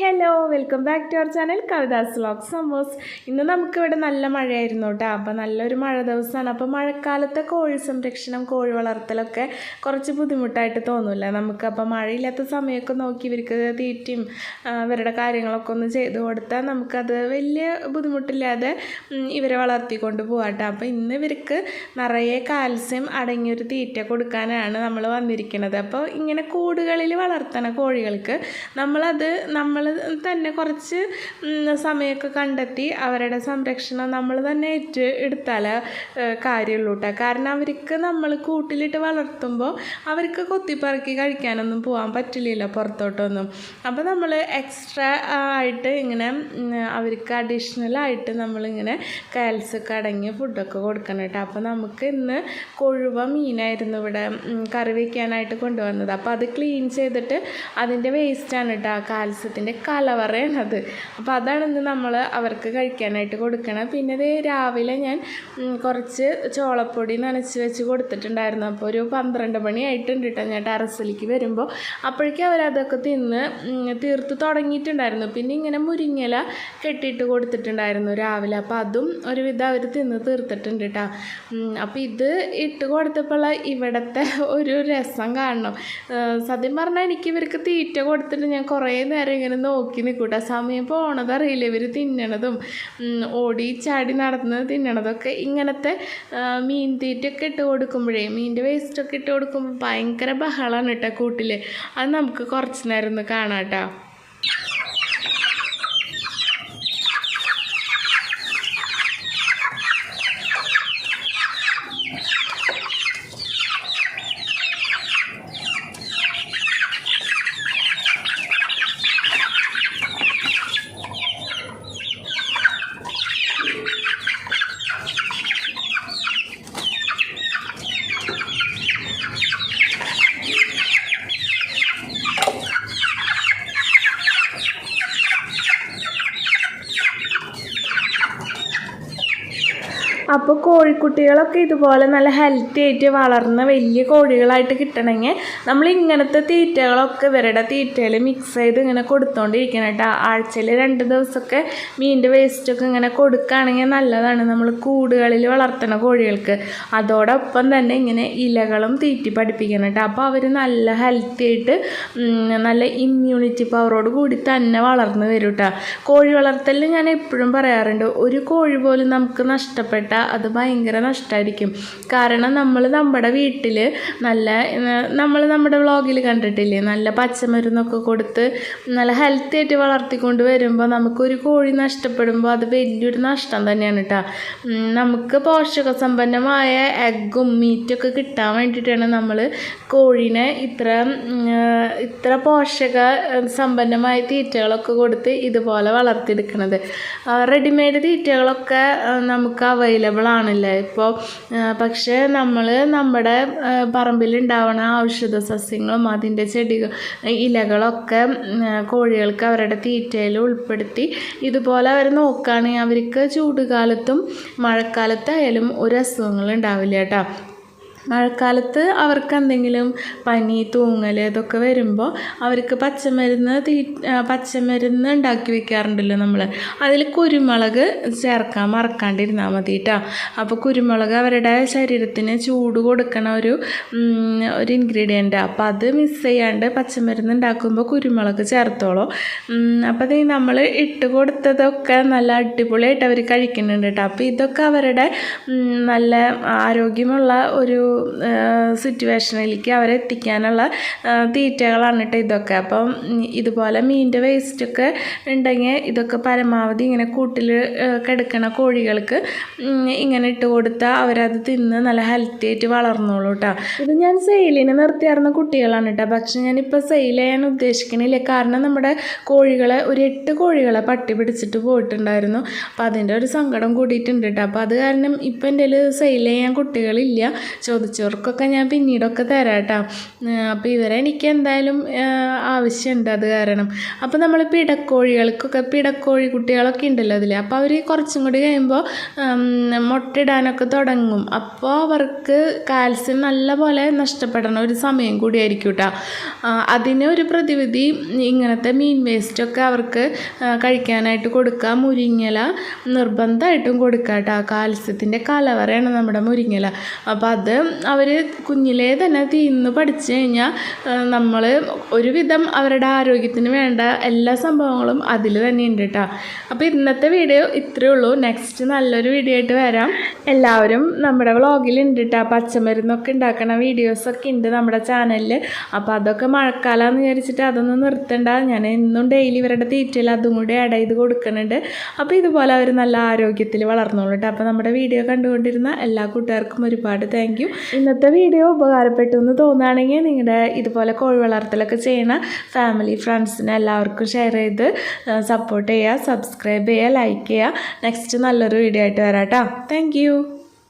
Hello welcome back to our channel Kavitha's vlog സംഭവസ് ഇന്ന് നമുക്കിവിടെ നല്ല മഴയായിരുന്നു കേട്ടോ. അപ്പോൾ നല്ലൊരു മഴ ദിവസമാണ്. അപ്പോൾ മഴക്കാലത്തെ കോഴി സംരക്ഷണം കോഴി വളർത്തലൊക്കെ കുറച്ച് ബുദ്ധിമുട്ടായിട്ട് തോന്നില്ല? നമുക്ക് അപ്പോൾ മഴയില്ലാത്ത സമയമൊക്കെ നോക്കി ഇവർക്ക് തീറ്റയും ഇവരുടെ കാര്യങ്ങളൊക്കെ ഒന്ന് ചെയ്ത് കൊടുത്താൽ നമുക്കത് വലിയ ബുദ്ധിമുട്ടില്ലാതെ ഇവരെ വളർത്തിക്കൊണ്ട് പോകാം കേട്ടോ. അപ്പോൾ ഇന്ന് ഇവർക്ക് നിറയെ കാൽസ്യം അടങ്ങിയൊരു തീറ്റ കൊടുക്കാനാണ് നമ്മൾ വന്നിരിക്കുന്നത്. അപ്പോൾ ഇങ്ങനെ കൂടുകളിൽ വളർത്തണ കോഴികൾക്ക് നമ്മളത് നമ്മൾ തന്നെ കുറച്ച് സമയമൊക്കെ കണ്ടെത്തി അവരുടെ സംരക്ഷണം നമ്മൾ തന്നെ ഏറ്റു എടുത്താലേ കാര്യമുള്ളൂ കേട്ടോ കാരണം അവർക്ക് നമ്മൾ കൂട്ടിലിട്ട് വളർത്തുമ്പോൾ അവർക്ക് കൊത്തിപ്പറക്കി കഴിക്കാനൊന്നും പോകാൻ പറ്റില്ല പുറത്തോട്ടൊന്നും. അപ്പോൾ നമ്മൾ എക്സ്ട്രാ ആയിട്ട് ഇങ്ങനെ അവർക്ക് അഡീഷണൽ ആയിട്ട് നമ്മളിങ്ങനെ കാൽസ്യമൊക്കെ അടങ്ങിയ ഫുഡൊക്കെ കൊടുക്കണം കേട്ടോ അപ്പോൾ നമുക്ക് ഇന്ന് കൊഴുവ മീനായിരുന്നു ഇവിടെ കറി വയ്ക്കാനായിട്ട് കൊണ്ടുവന്നത്. അപ്പോൾ അത് ക്ലീൻ ചെയ്തിട്ട് അതിന്റെ വേസ്റ്റാണ് കേട്ടോ ആ കാൽസ്യത്തിന്റെ കലവറയാണത് അപ്പോൾ അതാണ് ഇന്ന് നമ്മൾ അവർക്ക് കഴിക്കാനായിട്ട് കൊടുക്കണം. പിന്നെ ഇത് രാവിലെ ഞാൻ കുറച്ച് ചോളപ്പൊടി നനച്ച് വെച്ച് കൊടുത്തിട്ടുണ്ടായിരുന്നു. അപ്പോൾ ഒരു പന്ത്രണ്ട് മണി ആയിട്ടുണ്ട് കേട്ടോ ഞാൻ ടെറസിലേക്ക് വരുമ്പോൾ അപ്പോഴേക്കും അവരതൊക്കെ തിന്ന് തീർത്ത് തുടങ്ങിയിട്ടുണ്ടായിരുന്നു. പിന്നെ ഇങ്ങനെ മുരിങ്ങല കെട്ടിയിട്ട് കൊടുത്തിട്ടുണ്ടായിരുന്നു രാവിലെ. അപ്പോൾ അതും ഒരുവിധം അവർ തിന്ന് തീർത്തിട്ടുണ്ട് കേട്ടോ അപ്പോൾ ഇത് ഇട്ട് കൊടുത്തപ്പോൾ ഇവിടുത്തെ ഒരു രസം കാണണം. സത്യം പറഞ്ഞാൽ എനിക്ക് ഇവർക്ക് തീറ്റ കൊടുത്തിട്ട് ഞാൻ കുറേ നേരം ഇങ്ങനെ നോക്കി നിൽക്കൂട്ട. സമയം പോണത് അറിയില്ല. ഇവർ തിന്നണതും ഓടി ചാടി നടന്ന് തിന്നണതൊക്കെ ഇങ്ങനത്തെ മീൻ തീറ്റയൊക്കെ ഇട്ട് കൊടുക്കുമ്പോഴേ മീന്റെ വേസ്റ്റൊക്കെ ഇട്ട് കൊടുക്കുമ്പോൾ ഭയങ്കര ബഹളമാണ് കേട്ടോ കൂട്ടിൽ അത് നമുക്ക് കുറച്ച് നേരം ഒന്ന് കാണാം കേട്ടോ. അപ്പോൾ കോഴിക്കുട്ടികളൊക്കെ ഇതുപോലെ നല്ല ഹെൽത്തി ആയിട്ട് വളർന്ന വലിയ കോഴികളായിട്ട് കിട്ടണമെങ്കിൽ നമ്മൾ ഇങ്ങനത്തെ തീറ്റകളൊക്കെ ഇവരുടെ തീറ്റയിൽ മിക്സ് ചെയ്ത് ഇങ്ങനെ കൊടുത്തോണ്ടിരിക്കണം കേട്ടോ. ആഴ്ചയിൽ രണ്ട് ദിവസമൊക്കെ മീനിന്റെ വേസ്റ്റൊക്കെ ഇങ്ങനെ കൊടുക്കുകയാണെങ്കിൽ നല്ലതാണ് നമ്മൾ കൂടുകളിൽ വളർത്തുന്ന കോഴികൾക്ക്. അതോടൊപ്പം തന്നെ ഇങ്ങനെ ഇലകളും തീറ്റി പഠിപ്പിക്കണം കേട്ടോ. അപ്പോൾ അവർ നല്ല ഹെൽത്തി ആയിട്ട് നല്ല ഇമ്മ്യൂണിറ്റി പവറോട് കൂടി തന്നെ വളർന്നു വരും കേട്ടോ. കോഴി വളർത്തലിൽ ഞാൻ എപ്പോഴും പറയാറുണ്ട് ഒരു കോഴി പോലും നമുക്ക് നഷ്ടപ്പെട്ട അത് ഭയങ്കര നഷ്ടമായിരിക്കും കാരണം നമ്മൾ നമ്മുടെ വീട്ടിൽ നല്ല നമ്മൾ നമ്മുടെ വ്ളോഗിൽ കണ്ടിട്ടില്ലേ? നല്ല പച്ചമരുന്നൊക്കെ കൊടുത്ത് നല്ല ഹെൽത്തി ആയിട്ട് വളർത്തിക്കൊണ്ട് വരുമ്പോൾ നമുക്കൊരു കോഴി നഷ്ടപ്പെടുമ്പോൾ അത് വലിയൊരു നഷ്ടം തന്നെയാണ് കേട്ടോ നമുക്ക് പോഷക സമ്പന്നമായ എഗ്ഗും മീറ്റൊക്കെ കിട്ടാൻ വേണ്ടിയിട്ടാണ് നമ്മൾ കോഴീനെ ഇത്ര ഇത്ര പോഷക സമ്പന്നമായ തീറ്റകളൊക്കെ കൊടുത്ത് ഇതുപോലെ വളർത്തിയെടുക്കുന്നത് റെഡിമെയ്ഡ് തീറ്റകളൊക്കെ നമുക്ക് അവൈലബിൾ ആണല്ലേ? ഇപ്പോൾ പക്ഷേ നമ്മൾ നമ്മുടെ പറമ്പിലുണ്ടാവണ ഔഷധ സസ്യങ്ങളും അതിന്റെ ചെടികൾ ഇലകളൊക്കെ കോഴികൾക്ക് അവരുടെ തീറ്റയിൽ ഉൾപ്പെടുത്തി ഇതുപോലെ അവർ നോക്കുകയാണെങ്കിൽ അവർക്ക് ചൂടുകാലത്തും മഴക്കാലത്തായാലും ഒരു അസുഖങ്ങൾ ഉണ്ടാവില്ല കേട്ടോ. മഴക്കാലത്ത് അവർക്ക് എന്തെങ്കിലും പനി തൂങ്ങൽ ഇതൊക്കെ വരുമ്പോൾ അവർക്ക് പച്ചമരുന്ന് തീ പച്ചമരുന്ന് ഉണ്ടാക്കി വെക്കാറുണ്ടല്ലോ നമ്മൾ അതിൽ കുരുമുളക് ചേർക്കാൻ മറക്കാണ്ടിരുന്നാൽ മതി കേട്ടോ അപ്പോൾ കുരുമുളക് അവരുടെ ശരീരത്തിന് ചൂട് കൊടുക്കണ ഒരു ഒരു ഇൻഗ്രീഡിയന്റ് അപ്പോൾ അത് മിസ് ചെയ്യാണ്ട് പച്ചമരുന്ന് ഉണ്ടാക്കുമ്പോൾ കുരുമുളക് ചേർത്തോളൂ. അപ്പോൾ അത് നമ്മൾ ഇട്ട് കൊടുത്തതൊക്കെ നല്ല അടിപൊളിയായിട്ട് അവർ കഴിക്കുന്നുണ്ട് കേട്ടോ അപ്പോൾ ഇതൊക്കെ അവരുടെ നല്ല ആരോഗ്യമുള്ള ഒരു സിറ്റുവേഷനിലേക്ക് അവരെ എത്തിക്കാനുള്ള തീറ്റകളാണ് കേട്ടോ ഇതൊക്കെ. അപ്പം ഇതുപോലെ മീനിന്റെ വേസ്റ്റൊക്കെ ഉണ്ടെങ്കിൽ ഇതൊക്കെ പരമാവധി ഇങ്ങനെ കൂട്ടിൽ കിടക്കണ കോഴികൾക്ക് ഇങ്ങനെ ഇട്ട് കൊടുത്താൽ അവരത് തിന്ന് നല്ല ഹെൽത്തി ആയിട്ട് വളർന്നോളൂ കേട്ടോ ഇത് ഞാൻ സെയിലിന് നിർത്തിയായിരുന്ന കുട്ടികളാണ് കേട്ടോ പക്ഷെ ഞാനിപ്പോൾ സെയിൽ ചെയ്യാൻ ഉദ്ദേശിക്കണില്ല. കാരണം നമ്മുടെ കോഴികളെ ഒരു എട്ട് കോഴികളെ പട്ടി പിടിച്ചിട്ട് പോയിട്ടുണ്ടായിരുന്നു. അപ്പോൾ അതിന്റെ ഒരു സങ്കടം കൂടിയിട്ടുണ്ട് കേട്ടോ അപ്പോൾ അത് കാരണം ഇപ്പം എന്റെ സെയിൽ ചെയ്യാൻ കുട്ടികളില്ല. ചോദിച്ചു ചോദിച്ചവർക്കൊക്കെ ഞാൻ പിന്നീടൊക്കെ തരാം കേട്ടോ അപ്പോൾ ഇവരെ എനിക്ക് എന്തായാലും ആവശ്യമുണ്ട് അത് കാരണം. അപ്പോൾ നമ്മൾ പിടക്കോഴികൾക്കൊക്കെ പിടക്കോഴി കുട്ടികളൊക്കെ ഉണ്ടല്ലോ അതിൽ അപ്പോൾ അവർ കുറച്ചും കൂടി കഴിയുമ്പോൾ മുട്ടയിടാനൊക്കെ തുടങ്ങും. അപ്പോൾ അവർക്ക് കാൽസ്യം നല്ല പോലെ നഷ്ടപ്പെടണ ഒരു സമയം കൂടിയായിരിക്കും കേട്ടോ അതിന് ഒരു പ്രതിവിധി ഇങ്ങനത്തെ മീൻ വേസ്റ്റൊക്കെ അവർക്ക് കഴിക്കാനായിട്ട് കൊടുക്കുക. മുരിങ്ങല നിർബന്ധമായിട്ടും കൊടുക്കുക കേട്ടോ കാൽസ്യത്തിന്റെ കലവറയാണ് നമ്മുടെ മുരിങ്ങല. അപ്പോൾ അത് അവർ കുഞ്ഞിലേ തന്നെ തീന്ന് പഠിച്ചു കഴിഞ്ഞാൽ നമ്മൾ ഒരുവിധം അവരുടെ ആരോഗ്യത്തിന് വേണ്ട എല്ലാ സംഭവങ്ങളും അതിൽ തന്നെ ഉണ്ട് കേട്ടോ അപ്പോൾ ഇന്നത്തെ വീഡിയോ ഇത്രയേ ഉള്ളൂ. നെക്സ്റ്റ് നല്ലൊരു വീഡിയോ ആയിട്ട് വരാം. എല്ലാവരും നമ്മുടെ വ്ളോഗിലുണ്ട് കേട്ടോ പച്ചമരുന്നൊക്കെ ഉണ്ടാക്കണ വീഡിയോസൊക്കെ ഉണ്ട് നമ്മുടെ ചാനലിൽ അപ്പോൾ അതൊക്കെ മഴക്കാലമെന്ന് വിചാരിച്ചിട്ട് അതൊന്നും നിർത്തണ്ട. ഞാൻ എന്നും ഡെയിലി ഇവരുടെ തീറ്റയിൽ അതും കൂടി ആഡ് ചെയ്ത് കൊടുക്കുന്നുണ്ട് അപ്പോൾ ഇതുപോലെ അവർ നല്ല ആരോഗ്യത്തിൽ വളർന്നോളൂ കേട്ടോ അപ്പോൾ നമ്മുടെ വീഡിയോ കണ്ടുകൊണ്ടിരുന്ന എല്ലാ കൂട്ടുകാർക്കും ഒരുപാട് താങ്ക് യു ഇന്നത്തെ വീഡിയോ ഉപകാരപ്പെട്ടു എന്ന് തോന്നുകയാണെങ്കിൽ നിങ്ങളുടെ ഇതുപോലെ കോഴി വളർത്തലൊക്കെ ചെയ്യണ ഫാമിലി ഫ്രണ്ട്സിനെ എല്ലാവർക്കും ഷെയർ ചെയ്ത് സപ്പോർട്ട് ചെയ്യുക സബ്സ്ക്രൈബ് ചെയ്യുക ലൈക്ക് ചെയ്യുക. നെക്സ്റ്റ് നല്ലൊരു വീഡിയോ ആയിട്ട് വരാം കേട്ടോ താങ്ക്